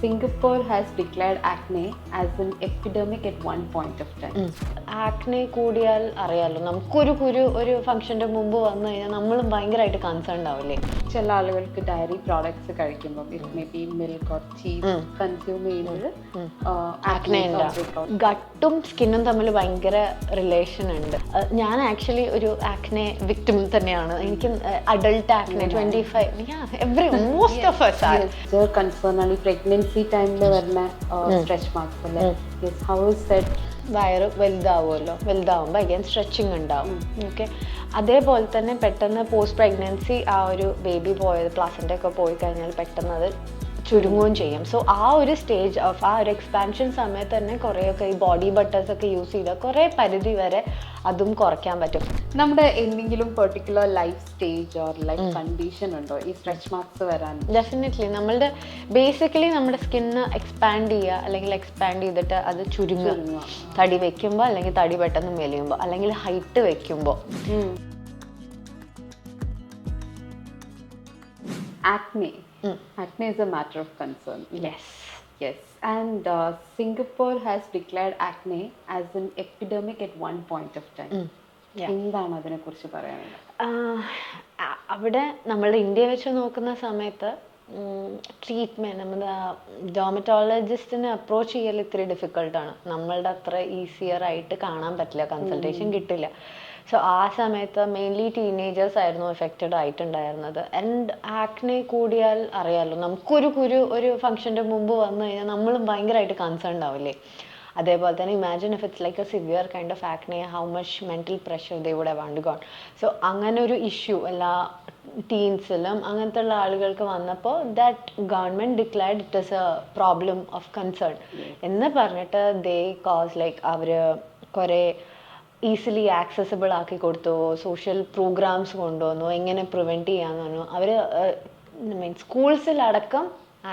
Singapore has declared acne as an epidemic at one point of time. Acne കൂടിയാൽ അറിയാലോ നമുക്കൊരു കുരു ഒരു ഫംഗ്ഷന്റെ മുമ്പ് വന്നു കഴിഞ്ഞാൽ നമ്മളും ഭയങ്കരമായിട്ട് കൺസേൺ ആവില്ലേ ചില ആളുകൾക്ക് ഡയറി പ്രോഡക്ട്സ് കഴിക്കുമ്പോൾ it may be milk or cheese consume ചെയ്യുന്നത് ആക്നെ ഗട്ടും സ്കിന്നും തമ്മിൽ ഭയങ്കര റിലേഷൻ ഉണ്ട്. ഞാൻ ആക്ച്വലി ഒരു ആക്നെ വിക്ടിം തന്നെയാണ്. എനിക്ക് adult acne twenty five every most of concern ആണ്. ഈ പ്രഗ്നൻസി ടൈമിൽ വരുന്ന സ്ട്രെച്ച് മാർക്സ് അല്ലേ? ഹൗ ഇസ് ദറ്റ് വയറ് വലുതാവുമല്ലോ. വലുതാവുമ്പോൾ അഗൈൻ സ്ട്രെച്ചിങ് ഉണ്ടാവും. ഓക്കെ അതേപോലെ തന്നെ പെട്ടെന്ന് പോസ്റ്റ് പ്രഗ്നൻസി ആ ഒരു ബേബി പോയത് പ്ലസിന്റെ ഒക്കെ പോയി കഴിഞ്ഞാൽ പെട്ടെന്ന് അത് ചുരുങ്ങുകയും ചെയ്യും. സോ ആ ഒരു സ്റ്റേജ് ഓഫ് ആ ഒരു എക്സ്പാൻഷൻ സമയത്ത് തന്നെ കുറേയൊക്കെ ഈ ബോഡി ബട്ടേഴ്സ് ഒക്കെ യൂസ് ചെയ്ത കുറേ പരിധി വരെ അതും കുറയ്ക്കാൻ പറ്റും. നമ്മുടെ എന്തെങ്കിലും particular life stage or life condition ഉണ്ടോ? ഈ സ്ട്രെച്ച് മാർക്സ് വരാൻ? ഡെഫിനറ്റ്ലി നമ്മളുടെ ബേസിക്കലി നമ്മുടെ സ്കിന്ന് എക്സ്പാൻഡ് ചെയ്യുക അല്ലെങ്കിൽ എക്സ്പാൻഡ് ചെയ്തിട്ട് അത് ചുരുങ്ങുക. തടി വെക്കുമ്പോൾ അല്ലെങ്കിൽ തടി പെട്ടെന്ന് മെലിയുമ്പോൾ അല്ലെങ്കിൽ ഹൈറ്റ് വെക്കുമ്പോൾ acne. Acne is a matter of concern. Yes. yes. And uh, singapore has declared acne as an epidemic at one point of time. Yeah. എന്താണ് അതിനെ കുറിച്ച് പറയാനുള്ളത് അ- അവിടെ നമ്മൾ ഇന്ത്യ വെച്ച് നോക്കുന്ന സമയത്ത് ട്രീറ്റ്മെന്റ് നമ്മൾ ഡോമറ്റോളജിസ്റ്റിനെ അപ്രോച്ച് ചെയ്യൽ ഇത്തിരി ഡിഫിക്കൾട്ടാണ് നമ്മളുടെ അത്ര ഈസിയർ ആയിട്ട് കാണാൻ പറ്റില്ല. കൺസൾട്ടേഷൻ കിട്ടില്ല. സോ ആ സമയത്ത് മെയിൻലി ടീനേജേഴ്സ് ആയിരുന്നു എഫക്റ്റഡ് ആയിട്ടുണ്ടായിരുന്നത്. ആൻഡ് ആക്നെ കൂടിയാൽ അറിയാമല്ലോ നമുക്കൊരു കുരു ഒരു ഫംഗ്ഷന്റെ മുമ്പ് വന്നു കഴിഞ്ഞാൽ നമ്മളും ഭയങ്കരമായിട്ട് കൺസേൺ ആവില്ലേ? അതേപോലെ തന്നെ imagine if it's like a severe kind of acne how much mental pressure they would have gone so അങ്ങനെ ഒരു ഇഷ്യൂ എല്ലാ ടീൻസിലും അങ്ങനത്തെ ഉള്ള ആളുകൾക്ക് വന്നപ്പോൾ that government declared it is a problem of concern എന്ന് പറഞ്ഞിട്ട് ദേ കോസ് ലൈക്ക് അവർ കുറേ ഈസിലി ആക്സസിബിൾ ആക്കി കൊടുത്തു സോഷ്യൽ പ്രോഗ്രാംസ് കൊണ്ടുവന്നു എങ്ങനെ പ്രിവെന്റ് ചെയ്യാന്ന് പറഞ്ഞു. അവർ മീൻസ് സ്കൂൾസിലടക്കം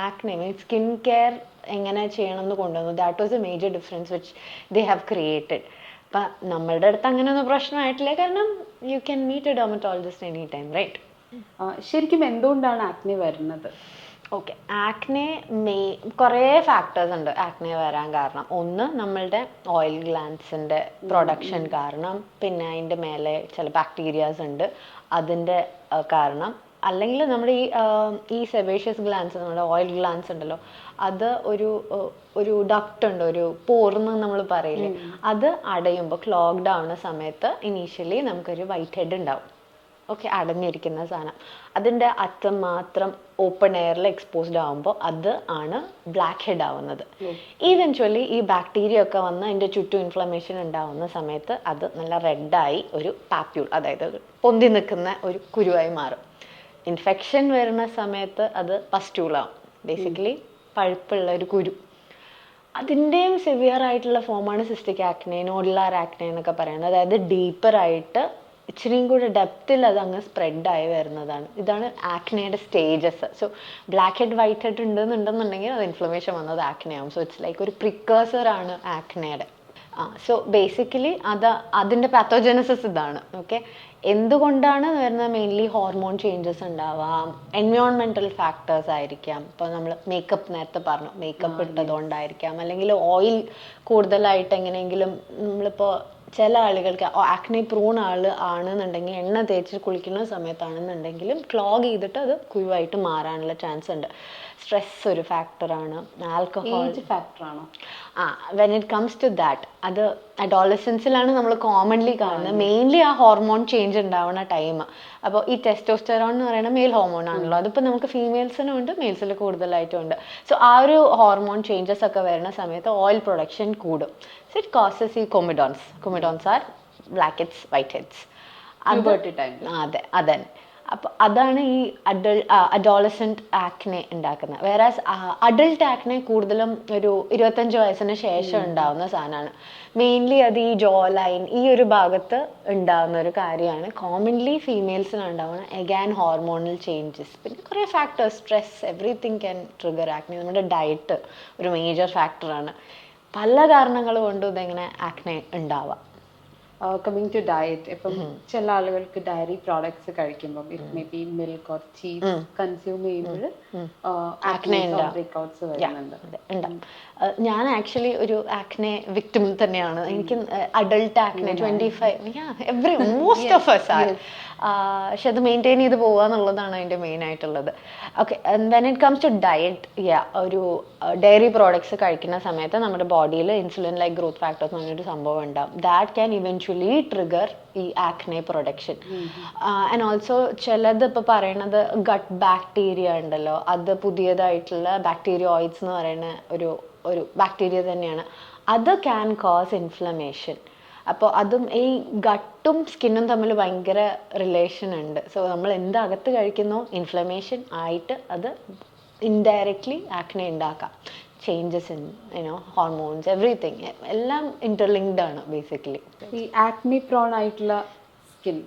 ആക്നെ മീൻസ് സ്കിൻ കെയർ എങ്ങനെ ചെയ്യണം എന്ന് കൊണ്ടുവന്നു. That was a major difference which they have created അപ്പം നമ്മളുടെ അടുത്ത് അങ്ങനെയൊന്നും പ്രശ്നമായിട്ടില്ല. കാരണം you can meet a dermatologist any time right ശരിക്കും എന്തുകൊണ്ടാണ് ആക്നെ വരുന്നത്? ഓക്കെ ആക്നെ മെയ് കുറേ ഫാക്ടേഴ്സ് ഉണ്ട് ആക്നെ വരാൻ കാരണം. ഒന്ന് നമ്മളുടെ ഓയിൽ ഗ്ലാൻസിന്റെ പ്രൊഡക്ഷൻ കാരണം പിന്നെ അതിന്റെ മേലെ ചില ബാക്ടീരിയാസ് ഉണ്ട് അതിന്റെ കാരണം. അല്ലെങ്കിൽ നമ്മുടെ ഈ ഈ സെബേഷ്യസ് ഗ്ലാൻസ് നമ്മുടെ ഓയിൽ ഗ്ലാൻസ് ഉണ്ടല്ലോ അത് ഒരു ഒരു ഡക്റ്റ് ഉണ്ട് ഒരു പോർന്ന് നമ്മൾ പറയില്ലേ അത് അടയുമ്പോൾ ക്ലോഗ്ഡ് ആവുന്ന സമയത്ത് ഇനീഷ്യലി നമുക്കൊരു വൈറ്റ് ഹെഡ് ഉണ്ടാവും. ഓക്കെ അടഞ്ഞിരിക്കുന്ന സാധനം. അതിന്റെ അറ്റം മാത്രം ഓപ്പൺ എയറിൽ എക്സ്പോസ്ഡ് ആകുമ്പോൾ അത് ആണ് ബ്ലാക്ക് ഹെഡ് ആവുന്നത്. ഈവൻച്വലി ഈ ബാക്ടീരിയ ഒക്കെ വന്ന് അതിന്റെ ചുറ്റും ഇൻഫ്ലമേഷൻ ഉണ്ടാവുന്ന സമയത്ത് അത് നല്ല റെഡായി ഒരു പാപ്യൂൾ അതായത് പൊന്തി നിൽക്കുന്ന ഒരു കുരുവായി മാറും. ഇൻഫെക്ഷൻ വരുന്ന സമയത്ത് അത് പസ്റ്റൂളാവും ബേസിക്കലി പഴുപ്പുള്ള ഒരു കുരു. അതിന്റെയും സിവിയർ ആയിട്ടുള്ള ഫോമാണ് സിസ്റ്റിക് ആക്നെ നോഡുലാർ ആക്നെ എന്നൊക്കെ പറയുന്നത്. അതായത് ഡീപ്പർ ആയിട്ട് ഇച്ചിരിയും കൂടെ ഡെപ്തിൽ അത് അങ്ങ് സ്പ്രെഡായി വരുന്നതാണ്. ഇതാണ് ആക്നയുടെ stages so black head white head ഉണ്ടെന്നുണ്ടെന്നുണ്ടെങ്കിൽ അത് ഇൻഫ്ലമേഷൻ വന്നത് ആക്നയാവും സോ ഇറ്റ്സ് ലൈക്ക് ഒരു പ്രിക്കേഴ്സർ ആണ് ആക്നയുടെ ആ സോ ബേസിക്കലി അത് അതിന്റെ പാത്തോജനസിസ് ഇതാണ്. ഓക്കെ എന്തുകൊണ്ടാണ് വരുന്നത്? മെയിൻലി ഹോർമോൺ ചേഞ്ചസ് ഉണ്ടാവാം. എൻവയോൺമെന്റൽ ഫാക്ടേഴ്സ് ആയിരിക്കാം. ഇപ്പോൾ നമ്മൾ മേക്കപ്പ് നേരത്തെ പറഞ്ഞു. മേക്കപ്പ് ഇട്ടതുകൊണ്ടായിരിക്കാം. അല്ലെങ്കിൽ ഓയിൽ കൂടുതലായിട്ട് എങ്ങനെയെങ്കിലും നമ്മളിപ്പോൾ ചില ആളുകൾക്ക് ആക്നെ പ്രൂൺ ആൾ ആണെന്നുണ്ടെങ്കിൽ എണ്ണ തേച്ച് കുളിക്കുന്ന സമയത്താണെന്നുണ്ടെങ്കിലും ക്ലോഗ് ചെയ്തിട്ട് അത് കുഴിവായിട്ട് മാറാനുള്ള ചാൻസ് ഉണ്ട്. സ്ട്രെസ് ഒരു ഫാക്ടറാണ് ആൽക്കഹോൾ ഫാക്ടറാണോ ആ when it comes to that അത് അഡോളസൻസിലാണ് നമ്മൾ കോമൺലി കാണുന്നത്. മെയിൻലി ആ ഹോർമോൺ ചേഞ്ച് ഉണ്ടാവുന്ന ടൈം അപ്പോൾ ഈ ടെസ്റ്റോസ്റ്ററോൺ എന്ന് പറയുന്ന മെയിൽ ഹോർമോൺ ആണല്ലോ. അതിപ്പോൾ നമുക്ക് ഫീമെയിൽസിനും ഉണ്ട് മെയിൽസിൽ കൂടുതലായിട്ടും ഉണ്ട്. സോ ആ ഒരു ഹോർമോൺ ചേഞ്ചസ് ഒക്കെ വരുന്ന സമയത്ത് ഓയിൽ പ്രൊഡക്ഷൻ കൂടും. സോ ഇറ്റ് കോസസ് ഈ comedones comedones are black heads white heads അതെ അതെ അതന്നെ. അപ്പോൾ അതാണ് ഈ അഡൾ അഡോളസെന്റ് ആക്നെ ഉണ്ടാക്കുന്നത്. വേറെ അഡൾട്ട് ആക്നെ കൂടുതലും ഒരു ഇരുപത്തഞ്ച് വയസ്സിന് ശേഷം ഉണ്ടാവുന്ന സാധനമാണ്. മെയിൻലി അത് ഈ ജോ ലൈൻ ഈ ഒരു ഭാഗത്ത് ഉണ്ടാവുന്ന ഒരു കാര്യമാണ്. കോമൺലി ഫീമെയിൽസിന് ഉണ്ടാവുന്ന എഗാൻ ഹോർമോണൽ ചേഞ്ചസ് പിന്നെ കുറേ factors stress everything can trigger acne നമ്മുടെ ഡയറ്റ് ഒരു മേജർ ഫാക്ടറാണ് പല കാരണങ്ങൾ കൊണ്ടും ഇതെങ്ങനെ ആക്നെ ഉണ്ടാവാം. കമ്മിങ് ടു ഡയറ്റ് ഇപ്പം ചില ആളുകൾക്ക് ഡയറി പ്രോഡക്ട്സ് കഴിക്കുമ്പോൾ it may be milk or cheese consume ചെയ്യുമ്പോൾ acne ബ്രേക്ക്ഔട്ട്സ് വരുന്നുണ്ട്. ഞാൻ ആക്ച്വലി ഒരു ആക്നെ വിക്ടിം തന്നെയാണ്. എനിക്ക് adult acne twenty five every most of us are പക്ഷെ അത് മെയിന്റെയിൻ ചെയ്ത് പോവുക എന്നുള്ളതാണ് അതിന്റെ മെയിൻ ആയിട്ടുള്ളത്. Okay when it comes to diet yeah ഒരു ഡയറി പ്രോഡക്ട്സ് കഴിക്കുന്ന സമയത്ത് നമ്മുടെ ബോഡിയിൽ ഇൻസുലിൻ ലൈക്ക് ഗ്രോത്ത് ഫാക്ടേഴ്സ് പറഞ്ഞൊരു സംഭവം ഉണ്ടാവും. ദാറ്റ് ക്യാൻ ഇവൻച്വലി ട്രിഗർ ഈ ആക്നെ പ്രൊഡക്ഷൻ ആൻഡ് ഓൾസോ ചിലത് ഇപ്പോൾ പറയണത് ഗട്ട് ബാക്ടീരിയ ഉണ്ടല്ലോ. അത് പുതിയതായിട്ടുള്ള ബാക്ടീരിയോയിഡ്സ് എന്ന് പറയുന്ന ഒരു ഒരു ബാക്ടീരിയ തന്നെയാണ്. അത് ക്യാൻ കോസ് ഇൻഫ്ലമേഷൻ അപ്പോൾ അതും ഈ ഗട്ടും സ്കിന്നും തമ്മിൽ ഭയങ്കര റിലേഷൻ ഉണ്ട്. സോ നമ്മൾ എന്ത് അകത്ത് കഴിക്കുന്നു? ഇൻഫ്ലമേഷൻ ആയിട്ട് അത് ഇൻഡയറക്ട്ലി ആക്നെ ഉണ്ടാക്കാം. Changes in you know hormones everything എല്ലാം ഇന്റർലിങ്ക്ഡ് ആണ് ബേസിക്കലി ഈ ആക്മി പ്രോൺ ആയിട്ടുള്ള സ്കിൻ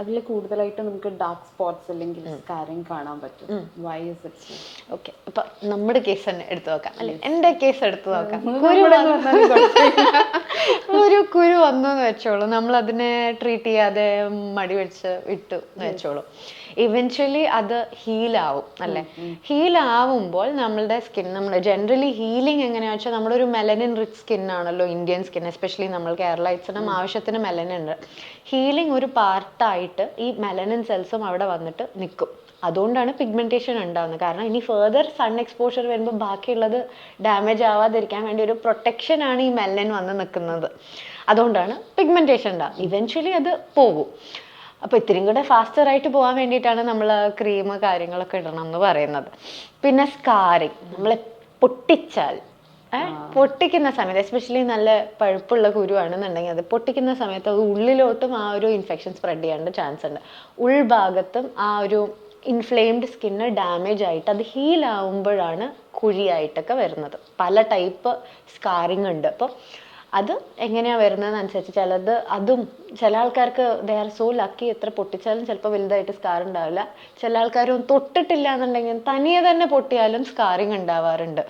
അതിൽ കൂടുതലായിട്ട് നമുക്ക് ഡാർക്ക് സ്പോട്ട്സ് അല്ലെങ്കിൽ കാര്യം കാണാൻ പറ്റും. വൈ ഇസ് ഇറ്റ് ഓക്കെ അപ്പൊ നമ്മുടെ കേസ് തന്നെ എടുത്തു നോക്കാം. അല്ലെ എന്റെ കേസ് എടുത്തു നോക്കാം. ഒരു കുരു വന്നു എന്ന് വെച്ചോളൂ. നമ്മൾ അതിനെ ട്രീറ്റ് ചെയ്യാതെ മടി വെച്ച് വിട്ടു എന്ന് വെച്ചോളൂ. ഇവൻച്വലി അത് ഹീൽ ആവും അല്ലെ? ഹീൽ ആവുമ്പോൾ നമ്മളുടെ സ്കിൻ നമ്മൾ ജനറലി ഹീലിംഗ് എങ്ങനെയാ വെച്ചാൽ നമ്മുടെ ഒരു മെലനിൻ റിച്ച് സ്കിൻ ആണല്ലോ ഇന്ത്യൻ സ്കിൻ എസ്പെഷ്യലി നമ്മൾ കേരളൈറ്റ്സിനും ആവശ്യത്തിന് മെലനിൻ ഉണ്ട്. ഹീലിംഗ് ഒരു പാർട്ടായിട്ട് ഈ മെലനിൻ സെൽസും അവിടെ വന്നിട്ട് നിൽക്കും അതുകൊണ്ടാണ് പിഗ്മെന്റേഷൻ ഉണ്ടാകുന്നത് കാരണം ഇനി ഫെർദർ സൺ എക്സ്പോഷർ വരുമ്പോൾ ബാക്കിയുള്ളത് ഡാമേജ് ആവാതിരിക്കാൻ വേണ്ടി ഒരു പ്രൊട്ടക്ഷൻ ആണ് ഈ മെല്ലൻ വന്ന് നിൽക്കുന്നത് അതുകൊണ്ടാണ് പിഗ്മെന്റേഷൻ ഉണ്ടാകും ഇവൻച്വലി അത് പോകും അപ്പോൾ ഇത്തിരിയും കൂടെ ഫാസ്റ്റർ ആയിട്ട് പോകാൻ വേണ്ടിയിട്ടാണ് നമ്മൾ ക്രീം കാര്യങ്ങളൊക്കെ ഇടണം എന്ന് പറയുന്നത്. പിന്നെ സ്കാറിങ് നമ്മൾ പൊട്ടിച്ചാൽ പൊട്ടിക്കുന്ന സമയത്ത് എസ്പെഷ്യലി നല്ല പഴുപ്പുള്ള കുരുവാണെന്നുണ്ടെങ്കിൽ അത് പൊട്ടിക്കുന്ന സമയത്ത് അത് ഉള്ളിലോട്ടും ആ ഒരു ഇൻഫെക്ഷൻ സ്പ്രെഡ് ചെയ്യാണ്ട് ചാൻസ് ഉണ്ട്. ഉൾഭാഗത്തും ആ ഒരു ഇൻഫ്ലെയിംഡ് സ്കിന്ന് ഡാമേജ് ആയിട്ട് അത് ഹീൽ ആവുമ്പോഴാണ് കുഴിയായിട്ടൊക്കെ വരുന്നത്. പല ടൈപ്പ് സ്കാറിങ് ഉണ്ട്. അപ്പം അത് എങ്ങനെയാ വരുന്നതെന്നനുസരിച്ച് ചിലത് അതും ചില ആൾക്കാർക്ക് ദേ ആർ സോ ലക്കി എത്ര പൊട്ടിച്ചാലും ചിലപ്പോൾ വലുതായിട്ട് സ്കാർ ഉണ്ടാവില്ല. ചില ആൾക്കാരും തൊട്ടിട്ടില്ല എന്നുണ്ടെങ്കിൽ തനിയെ തന്നെ പൊട്ടിയാലും സ്കാറിങ് ഉണ്ടാവാറുണ്ട്.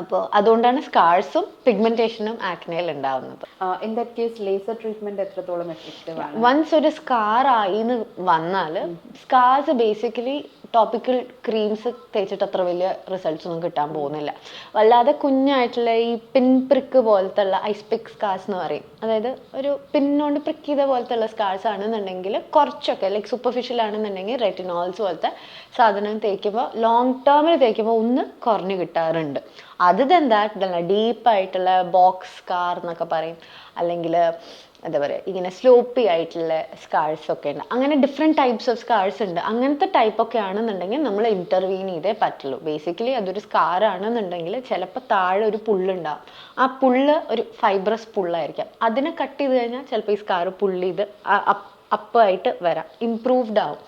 അപ്പോൾ അതുകൊണ്ടാണ് സ്കാർസും പിഗ്മെന്റേഷനും ആക്നയിൽ ഉണ്ടാവുന്നത്. In that case laser treatment എത്രത്തോളം എഫക്റ്റീവ് ആണ്? വൺസ് ഒരു സ്കാർ ആയി എന്ന് വന്നാൽ സ്കാർസ് ബേസിക്കലി ടോപ്പിക്കൽ ക്രീംസ് തേച്ചിട്ട് അത്ര വലിയ റിസൾട്ട്സ് ഒന്നും കിട്ടാൻ പോകുന്നില്ല. വല്ലാതെ കുഞ്ഞായിട്ടുള്ള ഈ പിൻ പ്രിക്ക് പോലത്തെ ഉള്ള ഐസ് പിക് സ്കാർസ് എന്ന് പറയും. അതായത് ഒരു പിന്നോണ്ട് പ്രിക്ക് ചെയ്ത പോലത്തെ ഉള്ള സ്കാർസ് ആണെന്നുണ്ടെങ്കിൽ കുറച്ചൊക്കെ ലൈക് സൂപ്പർഫിഷ്യൽ ആണെന്നുണ്ടെങ്കിൽ റെറ്റിനോൾസ് പോലത്തെ സാധനം തേക്കുമ്പോൾ ലോങ് ടേമിൽ തേക്കുമ്പോൾ ഒന്ന് കുറഞ്ഞു കിട്ടാറുണ്ട്. അത് എന്താ ഡീപ്പായിട്ടുള്ള ബോക്സ് സ്കാർ എന്നൊക്കെ പറയും. അല്ലെങ്കിൽ എന്താ പറയുക ഇങ്ങനെ സ്ലോപ്പി ആയിട്ടുള്ള സ്കാർസ് ഒക്കെ ഉണ്ട്. അങ്ങനെ ഡിഫറെന്റ് ടൈപ്സ് ഓഫ് സ്കാർസ് ഉണ്ട്. അങ്ങനത്തെ ടൈപ്പ് ഒക്കെ ആണെന്നുണ്ടെങ്കിൽ നമ്മൾ ഇന്റർവീൻ ചെയ്തേ പറ്റുള്ളൂ. ബേസിക്കലി അതൊരു സ്കാർ ആണെന്നുണ്ടെങ്കിൽ ചിലപ്പോൾ താഴെ ഒരു പുള്ളുണ്ടാവും ആ പുള്ള് ഒരു ഫൈബ്രസ് പുള്ളായിരിക്കാം അതിനെ കട്ട് ചെയ്ത് കഴിഞ്ഞാൽ ചിലപ്പോൾ ഈ സ്കാർ പുള്ളി ചെയ്ത് അപ്പായിട്ട് വരാം. ഇംപ്രൂവ്ഡ് ആവും.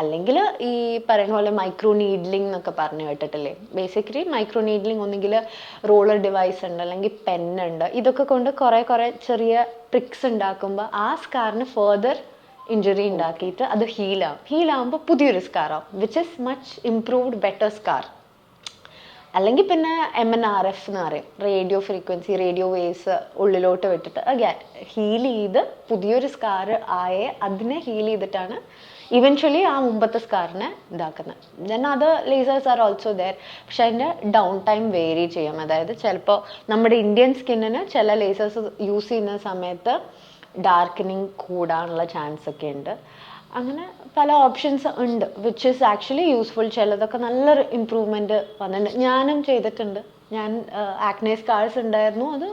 അല്ലെങ്കിൽ ഈ പറയുന്ന പോലെ മൈക്രോ നീഡ്ലിംഗ് എന്നൊക്കെ പറഞ്ഞു കേട്ടിട്ടില്ലേ? ബേസിക്കലി മൈക്രോ നീഡ്ലിംഗ് ഒന്നുകിൽ റോളർ ഡിവൈസ് ഉണ്ട് അല്ലെങ്കിൽ പെൻ ഉണ്ട്. ഇതൊക്കെ കൊണ്ട് കുറേ കുറേ ചെറിയ ട്രിക്സ് ഉണ്ടാക്കുമ്പോൾ ആ സ്കാറിന് ഫെർദർ ഇഞ്ചുറി ഉണ്ടാക്കിയിട്ട് അത് ഹീലാവും ഹീലാവുമ്പോൾ പുതിയൊരു സ്കാർ ആവും which is much improved better scar അല്ലെങ്കിൽ പിന്നെ എം എൻ ആർ എഫ് എന്ന് പറയും. റേഡിയോ ഫ്രീക്വൻസി റേഡിയോ വേവ്സ് ഉള്ളിലോട്ട് വിട്ടിട്ട്. അഗാൻ ഹീൽ ചെയ്ത് പുതിയൊരു സ്കാർ ആയേ അതിനെ ഹീൽ ചെയ്തിട്ടാണ് ഇവൻച്വലി ആ മുമ്പത്തെ സ്കാറിനെ ഇതാക്കുന്നത് ദെൻ അത് ലേസേഴ്സ് ആർ ഓൾസോ ദയർ പക്ഷെ അതിന്റെ ഡൗൺ ടൈം വേരി ചെയ്യാം. അതായത് ചിലപ്പോൾ നമ്മുടെ ഇന്ത്യൻ സ്കിന്നിന് ചില ലേസേഴ്സ് യൂസ് ചെയ്യുന്ന സമയത്ത് ഡാർക്കനിങ് കൂടാനുള്ള ചാൻസ് ഒക്കെ ഉണ്ട്. അങ്ങനെ പല ഓപ്ഷൻസ് ഉണ്ട് വിച്ച് ഇസ് ആക്ച്വലി യൂസ്ഫുൾ ചിലതൊക്കെ നല്ലൊരു ഇമ്പ്രൂവ്മെന്റ് വന്നിട്ടുണ്ട്. ഞാനും ചെയ്തിട്ടുണ്ട്. ഞാൻ ആക്നെ സ്കാർസ് ഉണ്ടായിരുന്നു. അത്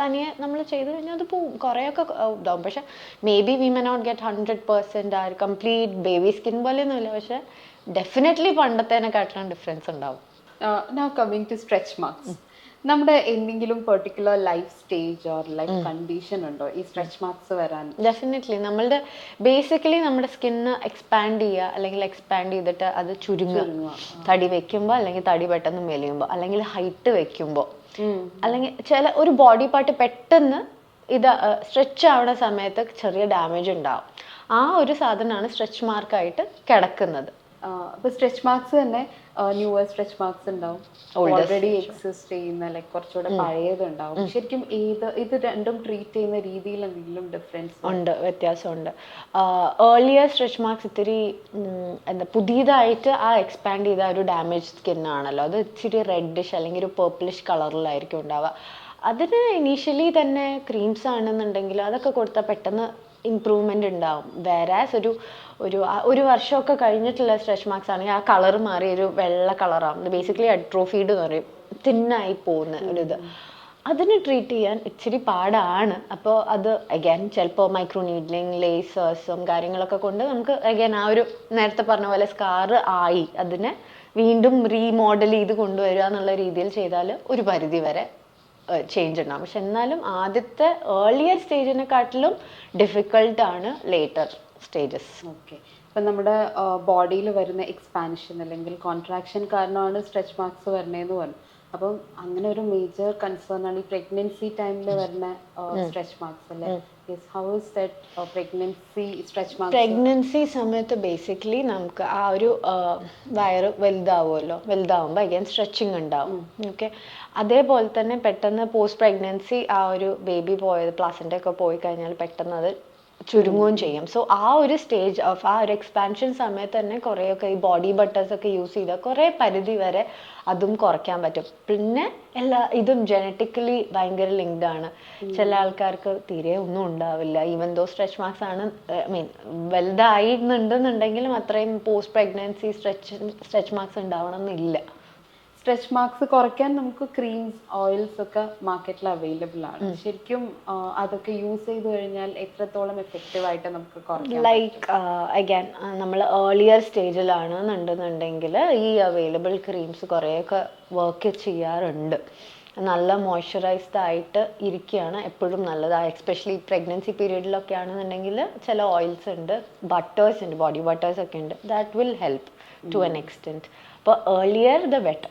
തനിയെ നമ്മൾ ചെയ്തു കഴിഞ്ഞാൽ അത് പോവും. കുറേയൊക്കെ ഇതാവും. പക്ഷെ may be we may not get hundred percent ആ ഒരു കംപ്ലീറ്റ് ബേബി സ്കിൻ പോലെയൊന്നുമില്ല. പക്ഷെ ഡെഫിനറ്റ്ലി പണ്ടത്തേനെക്കാട്ടിലും ഡിഫറൻസ് ഉണ്ടാവും. Now coming to stretch marks നമ്മുടെ എന്തെങ്കിലും particular life stage or life condition ഉണ്ടോ? ഈ സ്ട്രെച്ച് മാർക്സ് വരാൻ? ഡെഫിനറ്റ്ലി നമ്മളുടെ ബേസിക്കലി നമ്മുടെ സ്കിന്ന് എക്സ്പാൻഡ് ചെയ്യുക അല്ലെങ്കിൽ എക്സ്പാൻഡ് ചെയ്തിട്ട് അത് ചുരുങ്ങുക. തടി വെക്കുമ്പോൾ അല്ലെങ്കിൽ തടി പെട്ടെന്ന് മെലിയുമ്പോൾ അല്ലെങ്കിൽ ഹൈറ്റ് വെക്കുമ്പോൾ അല്ലെങ്കിൽ ചില ഒരു ബോഡി പാർട്ട് പെട്ടെന്ന് ഇത് സ്ട്രെച്ച് ആവുന്ന സമയത്ത് ചെറിയ ഡാമേജ് ഉണ്ടാവും. ആ ഒരു സാധനമാണ് സ്ട്രെച്ച് മാർക്കായിട്ട് കിടക്കുന്നത്. ഇപ്പൊ സ്ട്രെച്ച് മാർക്സ് തന്നെ ന്യൂവർ സ്ട്രെച്ച് മാർക്സ് ഉണ്ടാവും. ഓൾറെഡി എക്സിസ്റ്റ് ചെയ്യുന്ന ലൈക്ക് കുറച്ചുകൂടെ പഴയത് ഉണ്ടാവും ശരിക്കും ഏത് ഇത് രണ്ടും ട്രീറ്റ് ചെയ്യുന്ന രീതിയിൽ എന്തെങ്കിലും ഡിഫറൻസ് ഉണ്ട് വ്യത്യാസമുണ്ട്. ഏർലിയർ സ്ട്രെച്ച് മാർക്സ് ഇത്തിരി എന്താ പുതിയതായിട്ട് ആ എക്സ്പാൻഡ് ചെയ്ത ഒരു ഡാമേജ് സ്കിൻ ആണല്ലോ. അത് ഇച്ചിരി റെഡിഷ് അല്ലെങ്കിൽ ഒരു പേർപ്പിളിഷ് കളറിലായിരിക്കും ഉണ്ടാവുക. അതിന് ഇനീഷ്യലി തന്നെ ക്രീംസ് ആണെന്നുണ്ടെങ്കിൽ അതൊക്കെ കൊടുത്താൽ പെട്ടെന്ന് ഇമ്പ്രൂവ്മെന്റ് ഉണ്ടാവും. വേറാസ് ഒരു ഒരു ഒരു വർഷമൊക്കെ കഴിഞ്ഞിട്ടുള്ള സ്ട്രെച്ച് മാർക്സ് ആണെങ്കിൽ ആ കളർ മാറി ഒരു വെള്ള കളറാണ് ബേസിക്കലി അട്രോഫീഡ് എന്ന് പറയും. തിന്നായി പോകുന്ന ഒരു ഇത്. അതിന് ട്രീറ്റ് ചെയ്യാൻ ഇച്ചിരി പാടാണ്. അപ്പോൾ അത് അഗൈൻ ചിലപ്പോൾ മൈക്രോ നീഡ്ലിങ് ലേസേഴ്സും കാര്യങ്ങളൊക്കെ കൊണ്ട് നമുക്ക് അഗൈൻ ആ ഒരു നേരത്തെ പറഞ്ഞ പോലെ സ്കാറ് ആയി അതിനെ വീണ്ടും റീമോഡൽ ചെയ്ത് കൊണ്ടുവരിക എന്നുള്ള രീതിയിൽ ചെയ്താൽ ഒരു പരിധി വരെ ചേഞ്ച് ഉണ്ടാകും പക്ഷെ എന്നാലും ആദ്യത്തെ ഏർലിയർ സ്റ്റേജിനെക്കാട്ടിലും ഡിഫിക്കൾട്ട് ആണ് ലേറ്റർ സ്റ്റേജസ് ഓക്കെ ഇപ്പം നമ്മുടെ ബോഡിയിൽ വരുന്ന എക്സ്പാൻഷൻ അല്ലെങ്കിൽ കോൺട്രാക്ഷൻ കാരണമാണ് സ്ട്രെച്ച് മാർക്സ് വരണേന്ന് പറഞ്ഞു. അപ്പം അങ്ങനെ ഒരു മേജർ കൺസേൺ ആണ് ഈ പ്രഗ്നൻസി ടൈമിൽ വരുന്ന സ്ട്രെച്ച് മാർക്സ് അല്ലേ? പ്രഗ്നൻസി സമയത്ത് ബേസിക്കലി നമുക്ക് ആ ഒരു വയർ വയറ് വലുതാവുമല്ലോ. വലുതാവുമ്പോൾ അഗൈൻ സ്ട്രെച്ചിങ് ഉണ്ടാവും. ഓക്കെ അതേപോലെ തന്നെ പെട്ടെന്ന് പോസ്റ്റ് പ്രഗ്നൻസി ആ ഒരു ബേബി പോയത് പ്ലാസിന്റെ ഒക്കെ പോയി കഴിഞ്ഞാൽ പെട്ടെന്ന് അത് ചുരുങ്ങുകയും ചെയ്യും. സോ ആ ഒരു സ്റ്റേജ് ഓഫ് ആ ഒരു എക്സ്പാൻഷൻ സമയത്ത് തന്നെ കുറേയൊക്കെ ഈ ബോഡി ബട്ടേഴ്സ് ഒക്കെ യൂസ് ചെയ്താൽ കുറേ പരിധി വരെ അതും കുറയ്ക്കാൻ പറ്റും. പിന്നെ എല്ലാ ഇതും ജനറ്റിക്കലി ഭയങ്കര ലിങ്ക്ഡ് ആണ്. ചില ആൾക്കാർക്ക് തീരെ ഒന്നും ഉണ്ടാവില്ല. ഈവൻ ദോ സ്ട്രെച്ച് മാർക്സ് ആണ് ഐ മീൻ വലുതായി എന്നുണ്ടെന്നുണ്ടെങ്കിലും അത്രയും post pregnancy stretch stretch marks ഉണ്ടാവണം എന്നില്ല. സ്ട്രെച്ച് മാർക്സ് കുറയ്ക്കാൻ നമുക്ക് ക്രീംസ് ഓയിൽസ് ഒക്കെ മാർക്കറ്റിൽ അവൈലബിൾ ആണ്. ശരിക്കും അതൊക്കെ യൂസ് ചെയ്ത് കഴിഞ്ഞാൽ എത്രത്തോളം എഫക്റ്റീവ് ആയിട്ട് നമുക്ക് കുറയ്ക്കാം ലൈക്ക് അഗൈൻ നമ്മൾ ഏർലിയർ സ്റ്റേജിലാണ് എന്നുണ്ടെന്നുണ്ടെങ്കിൽ ഈ അവൈലബിൾ ക്രീംസ് കുറേയൊക്കെ വർക്ക് ചെയ്യാറുണ്ട്. നല്ല മോയ്സ്ചറൈസ്ഡ് ആയിട്ട് ഇരിക്കുകയാണ് എപ്പോഴും നല്ലത്. എക്സ്പെഷ്യലി പ്രഗ്നൻസി പീരീഡിലൊക്കെ ആണെന്നുണ്ടെങ്കിൽ ചില ഓയിൽസ് ഉണ്ട് ബട്ടേഴ്സ് ഉണ്ട് ബോഡി ബട്ടേഴ്സ് ഒക്കെ ഉണ്ട്. That will help to an extent അപ്പോൾ ഏർലിയർ ദ ബെറ്റർ